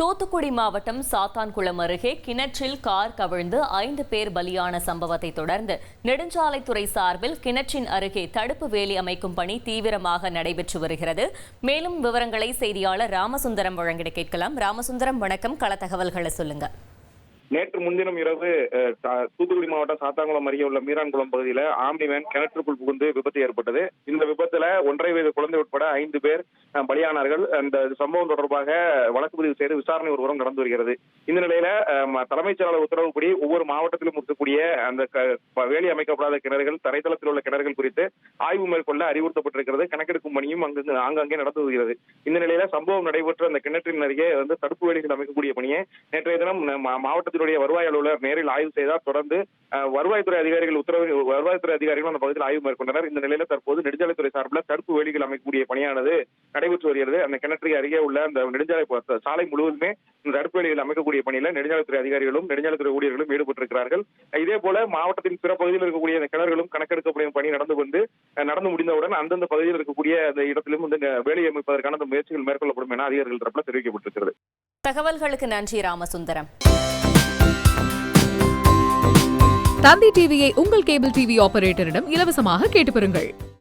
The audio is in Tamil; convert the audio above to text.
தூத்துக்குடி மாவட்டம் சாத்தான்குளம் அருகே கிணற்றில் கார் கவிழ்ந்து ஐந்து பேர் பலியான சம்பவத்தை தொடர்ந்து நெடுஞ்சாலைத்துறை சார்பில் கிணற்றின் அருகே தடுப்பு வேலி அமைக்கும் பணி தீவிரமாக நடைபெற்று வருகிறது. மேலும் விவரங்களை செய்தியாளர் ராமசுந்தரம் வழங்கிட கேட்கலாம். ராமசுந்தரம் வணக்கம். கள தகவல்களை சொல்லுங்க. நேற்று முன்தினம் இரவு தூத்துக்குடி மாவட்டம் சாத்தாங்குளம் அருகே உள்ள மீரான்குளம் பகுதியில ஆம்னி வேன் கிணற்றுக்குள் புகுந்து விபத்து ஏற்பட்டது. இந்த விபத்து ஒன்றரை வயது குழந்தை உட்பட ஐந்து பேர் பலியானார்கள். அந்த சம்பவம் தொடர்பாக வழக்கு பதிவு செய்து விசாரணை ஒரு நடந்து வருகிறது. இந்த நிலையில தலைமைச் செயலாளர் உத்தரவுப்படி ஒவ்வொரு மாவட்டத்திலும் இருக்கக்கூடிய அந்த வேலி அமைக்கப்படாத கிணறுகள் தரைத்தளத்தில் உள்ள கிணறுகள் குறித்து ஆய்வு மேற்கொள்ள அறிவுறுத்தப்பட்டிருக்கிறது. கணக்கெடுக்கும் பணியும் அங்கு ஆங்காங்கே நடந்து வருகிறது. இந்த நிலையில சம்பவம் நடைபெற்ற அந்த கிணற்றின் அருகே வந்து தடுப்பு வேலிகள் அமைக்கக்கூடிய பணியை நேற்றைய தினம் மாவட்டத்தினுடைய வருவாய் அலுவலர் நேரில் ஆய்வு செய்தார். தொடர்ந்து வருவாய்த்துறை அதிகாரிகள் உத்தரவு வருவாய்த்துறை அதிகாரிகளும் அந்த பகுதியில் ஆய்வு மேற்கொண்டனர். இந்த நிலையில தற்போது நெடுஞ்சாலைத்துறை சார்பில் தடுப்பு வேலிகள் அமைக்கக்கூடிய பணியானது நடைபெற்று வருகிறது. அந்த கிணற்றுக்கு அருகே உள்ள அந்த நெடுஞ்சாலை சாலை முழுவதுமே இந்த தடுப்பு வேலிகள் அமைக்கக்கூடிய பணியில நெடுஞ்சாலைத்துறை அதிகாரிகளும் நெடுஞ்சாலைத்துறை ஊழியர்களும் ஈடுபட்டிருக்கிறார்கள். இதே போல மாவட்டத்தின் பிற பகுதியில் இருக்கக்கூடிய அந்த கிணறுகளும் கணக்கெடுக்கப்படும் பணி நடந்து வந்து நடந்து முடிந்தவுடன் அந்தந்த பகுதியில் இருக்கக்கூடிய அந்த இடத்திலும் வந்து இந்த வேலி அமைப்பதற்கான அந்த முயற்சிகள் மேற்கொள்ளப்படும் என அதிகாரிகள் தரப்புல தெரிவிக்கப்பட்டிருக்கிறது. தகவல்களுக்கு நன்றி ராமசுந்தரம். தந்தி டிவியை உங்கள் கேபிள் டிவி ஆபரேட்டரிடம் இலவசமாக கேட்டு பெறுங்கள்.